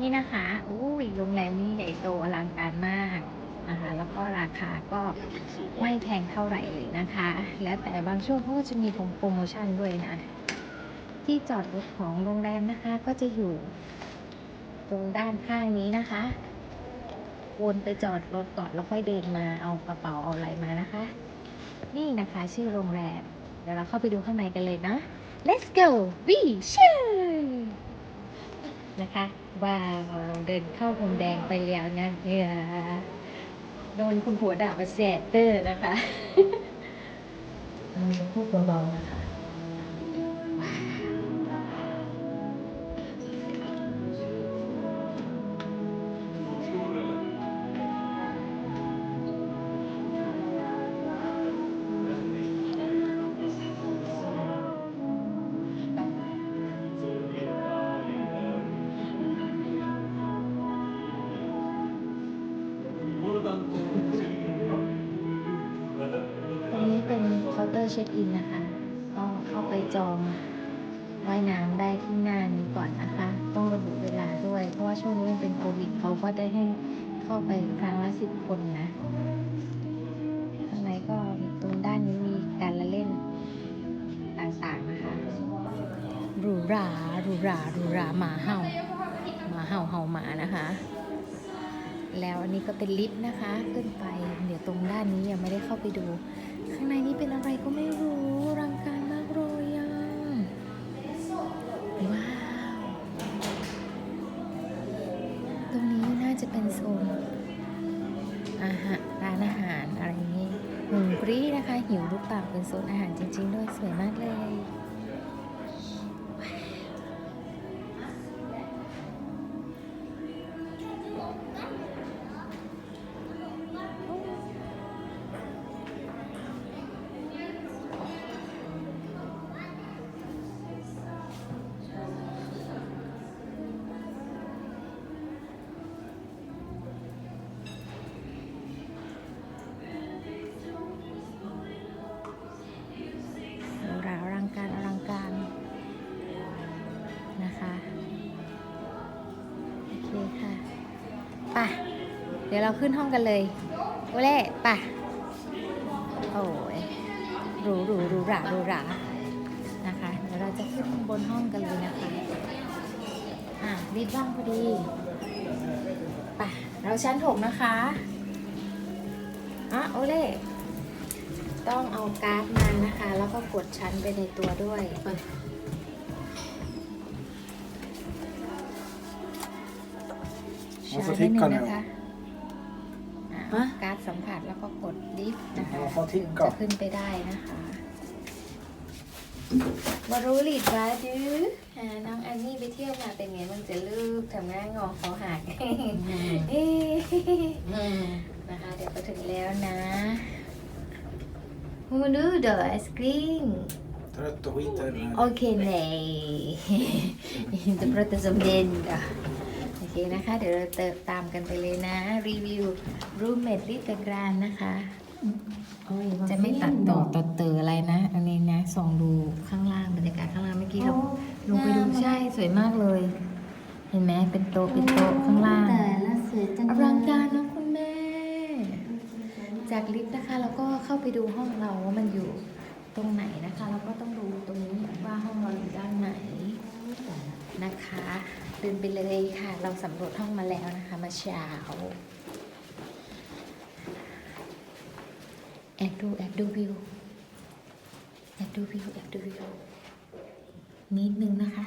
นี่นะคะอุ้ยโรงแรมนี้ใหญ่โตอลังการมากนะคะแล้วก็ราคาก็ไม่แพงเท่าไหร่เลยนะคะ แล้วแต่บางช่วงเขาก็จะมีโปรโมชั่นด้วยนะ ที่จอดรถของโรงแรมนะคะก็จะอยู่ ตรงด้านข้างนี้นะคะวนไปจอดรถก่อนแล้วค่อยเดินมาเอากระเป๋าเอาอะไรมานะคะ นี่นะคะชื่อโรงแรม เดี๋ยวเราเข้าไปดูข้างในกันเลยนะ let's go we share นะคะ ว่าวเดินเข้าพรมแดงไปแล้วนะเนี่ยโดนคุณผัวด่ามาแสดเตอร์นะคะอืมพูดเบาๆนะคะ เช็คอินนะคะก็เข้าไปจองว่ายน้ำได้ที่หน้านี้ก่อนนะคะ ต้องระบุเวลาด้วย เพราะว่าช่วงนี้เป็นโควิดเขาก็ได้ให้เข้าไปครั้งละสิบคนนะข้างในก็ตรงด้านนี้มีการละเล่นต่างๆนะคะหรูหราหรูหราหรูหราหมาเห่าหมาเห่าเห่าหมานะคะแล้วอันนี้ก็เป็นลิฟต์นะคะ ขึ้นไป เดี๋ยวตรงด้านนี้ยังไม่ได้เข้าไปดู ในนี้เป็นอะไรก็ไม่รู้รังการมากเลยอะว้าว ตรงนี้น่าจะเป็นโซนอาหารร้านอาหารอะไรอย่างนี้หุ่นปรีนะคะ หิวลูกเปล่าเป็นโซนอาหารจริงๆด้วยสวยมากเลย ปะเดี๋ยวเราขึ้นห้องกันเลยโอเล่ป่ะโอ้ยหรูหรูหรูหราหรูหรานะคะเดี๋ยวเราจะขึ้นบนห้องกันเลยนะคะอะรีบว่างพอดีป่ะเราชั้นหกนะคะอะโอเล่ต้องเอาการ์ดมานะคะ แล้วก็กดชั้นไปในตัวด้วย ใช้ได้หนึ่งนะคะอะฮะการ์ดสัมผัสแล้วก็กดลิฟต์นะคะ เอาเข้าที่ถึงก่อจะนขึ้นไปได้นะคะวารุลิดวาดื้ออ่าน้องอันนี่ไปเที่ยวมาเป็นไงมันจะลืบทำหน้างอเขาหักเอ๊ะนะคะ เดี๋ยวก็ถึงแล้วนะฮูดูเดอไอศกรีม Trött och skiten. Okej, nej. Inte prata som den då. โอเคนะคะ เดี๋ยวเราเติมตามกันไปเลยนะ รีวิวรูมเมดรีดกรานนะคะ จะไม่ตัดต่อตัดเตออะไรนะ อันนี้นะส่องดูข้างล่างบรรยากาศข้างล่างเมื่อกี้เราลงไปดูใช่สวยมากเลย เห็นไหมเป็นโต๊ะเป็นโต๊ะข้างล่างแต่ละสวยจังอเลลังยการเนอะคุณแม่ จากลิฟต์นะคะแล้วก็เข้าไปดูห้องเราว่ามันอยู่ตรงไหนนะคะแล้วก็ต้องดูตรงนี้ว่าห้องเราอยู่ด้านไหน นะคะ เดินไปเลยค่ะ เราสำรวจห้องมาแล้วนะคะมาเช้าแอบดูแอบดูวิวแอบดูวิวแอบดูวิวนิดนึงนะคะ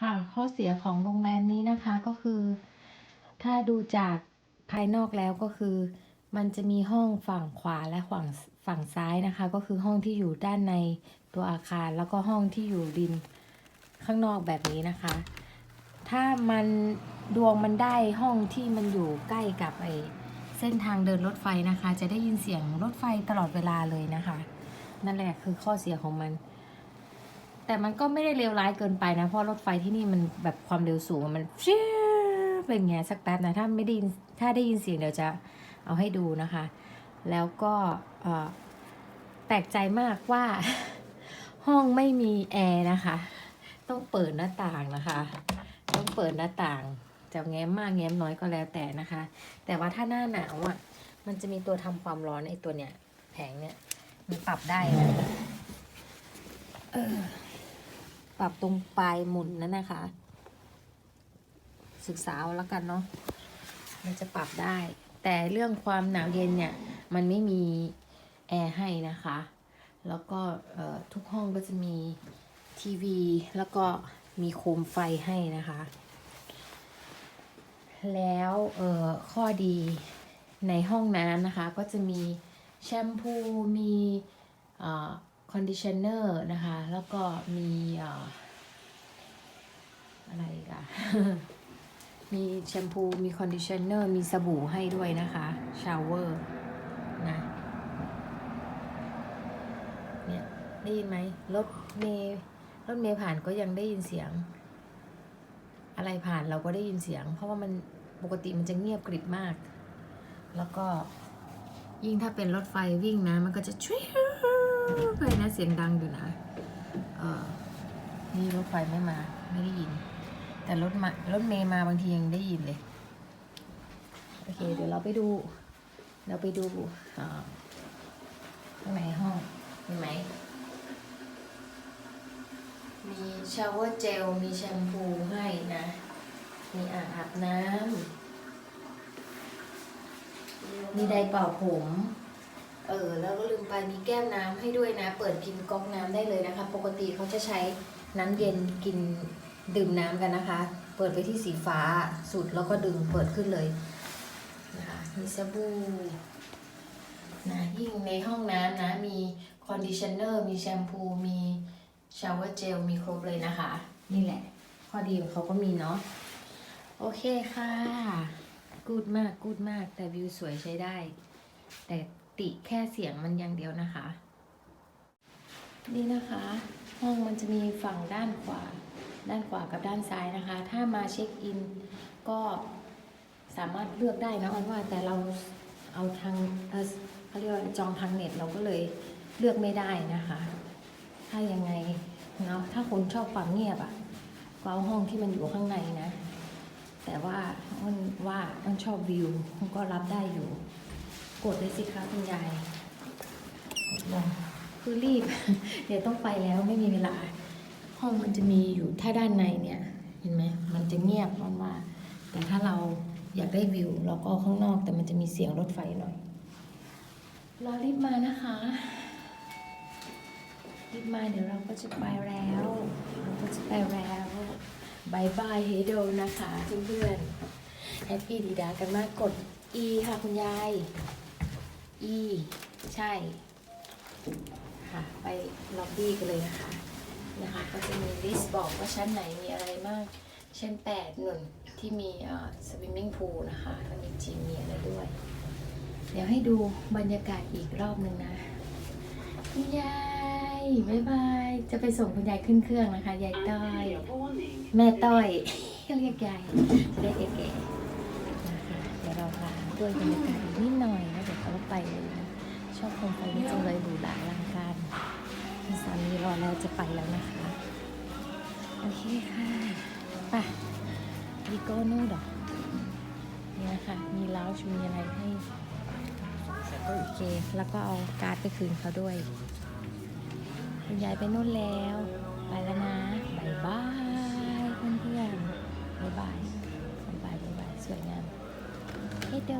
ค่ะข้อเสียของโรงแรมนี้นะคะก็คือ ถ้าดูจากภายนอกแล้วก็คือ มันจะมีห้องฝั่งขวาและฝั่งฝั่งซ้ายนะคะ ก็คือห้องที่อยู่ด้านในตัวอาคาร แล้วก็ห้องที่อยู่ริมข้างนอกแบบนี้นะคะ ถ้ามันดวงมันได้ห้องที่มันอยู่ใกล้กับไอเส้นทางเดินรถไฟนะคะ จะได้ยินเสียงรถไฟตลอดเวลาเลยนะคะ นั่นแหละคือข้อเสียของมัน แต่มันก็ไม่ได้เลวร้ายเกินไปนะ เพราะรถไฟที่นี่มันแบบความเร็วสูงมันฟิเป็นไงสักแป๊บนะ ถ้าไม่ได้ถ้าได้ยินเสียงเดี๋ยวจะเอาให้ดูนะคะ แล้วก็แปลกใจมากว่าห้องไม่มีแอร์นะคะ ต้องเปิดหน้าต่างนะคะ ต้องเปิดหน้าต่างจะแง้มมากแง้มน้อยก็แล้วแต่นะคะ แต่ว่าถ้าหน้าหนาวอะ มันจะมีตัวทำความร้อนไอ้ตัวเนี้ยแผงเนี้ย มันปรับได้นะเออปรับตรงปลายหมุนนั่นนะคะ ศึกษาเอาแล้วกันเนาะมันจะปรับได้ แต่เรื่องความหนาวเย็นเนี่ย มันไม่มีแอร์ให้นะคะ แล้วก็ทุกห้องก็จะมีทีวี แล้วก็มีโคมไฟให้นะคะ แล้วข้อดีในห้องน้ำนะคะก็จะมี แชมพูมีคอนดิชเนอร์นะคะ แล้วก็มีอะไรกะมีแชมพู มีคอนดิชเนอร์ มีสบู่ให้ด้วยนะคะชาวเวอร์นะเนี่ยได้ยินไหมรถเมย์รถเมย์ผ่านก็ยังได้ยินเสียง อะไรผ่านเราก็ได้ยินเสียง เพราะว่ามันปกติมันจะเงียบกริบมาก แล้วก็ ยิ่งถ้าเป็นรถไฟวิ่งนะ มันก็จะช่วยไปนะเสียงดังอยู่นะ เออนี่รถไฟไม่มา ไม่ได้ยิน แต่รถมารถเมย์มาบางทียังได้ยินเลย โอเค เดี๋ยวเราไปดู เราไปดูอ่าข้างในห้องเห็นไหม มีชาวเวอร์เจล มีแชมพูให้นะ มีอ่างอาบน้ำ มีไดร์เป่าผม เออแล้วก็ลืมไปมีแก้วน้ำให้ด้วยนะ เปิดกินก๊อกน้ำได้เลยนะคะ ปกติเขาจะใช้น้ำเย็นกินดื่มน้ำกันนะคะ เปิดไปที่สีฟ้าสุดแล้วก็ดึงเปิดขึ้นเลยนะคะมีสบู่นะยิ่งในห้องน้ำนะ มีคอนดิชเนอร์ มีแชมพู มีชาวเวอร์เจล มีครบเลยนะคะ นี่แหละ ข้อดีของเขาก็มีเนาะ โอเคค่ะ กูดมากกูดมาก แต่วิวสวยใช้ได้ แต่ติแค่เสียงมันอย่างเดียวนะคะ นี่นะคะ ห้องมันจะมีฝั่งด้านขวา ด้านขวากับด้านซ้ายนะคะ ถ้ามาเช็คอิน ก็สามารถเลือกได้นะอนว่าแต่เราเอาทางเอ่อเขาเรียกว่าจองทางเน็ตเราก็เลยเลือกไม่ได้นะคะ ถ้ายังไงเนาะถ้าคนชอบความเงียบอะ่ะก็เอาห้องที่มันอยู่ข้างในนะ แต่ว่าอ้นว่าอ้นชอบวิวมันก็รับได้อยู่ กดเลยสิคะคุณยายกดลงคือรีบ เดี๋ยวต้องไปแล้วไม่มีเวลา ห้องมันจะมีอยู่ถ้าด้านในเนี่ย เห็นไหมมันจะเงียบมากๆแต่ถ้าเราอยากได้วิวเราก็เอาข้างนอกแต่มันจะมีเสียงรถไฟหน่อยรอรีบมานะคะรีบมาเดี๋ยวเราก็จะไปแล้ว เราก็จะไปแล้ว บายบายเฮโดนะคะเพื่อนๆแฮปปี้ดีดากันมากกด E ค่ะคุณยาย E ใช่ ค่ะ ไปล็อบบี้กันเลยนะคะ นะคะ ก็จะมีลิสต์บอกว่าชั้นไหนมีอะไรบ้างชั้นแปดหนุนที่มีอ่อสวิมมิ่งพูลนะคะแล้วมีจิมมีอะไรด้วย เดี๋ยวให้ดูบรรยากาศอีกรอบหนึ่งนะ คุณยาย บ๊ายบาย จะไปส่งคุณยายขึ้นเครื่องนะคะ ยายต้อย แม่ต้อยเรียกยายจะได้เก๋ๆนะคะเดี๋ยวเราพาด้วยบรรยากาศนิดหน่อยแล้วเดี๋ยวเขาก็ไปเลยนะชอบโคมไฟนี่จังเลยหรูหราอลังการคุณสามีรอแล้วจะไปแล้วนะคะ โอเคค่ะไปดีโก้นู่นดอกนี่นะคะมีเล้าวชมีอะไรให้ โอเค แล้วก็เอาการ์ดไปคืนเขาด้วย คุณยายไปนู่นแล้ว ไปแล้วนะบายบายเพื่อนๆบ๊ายบายบ๊ายบายบายบาย สวยงามเฮโด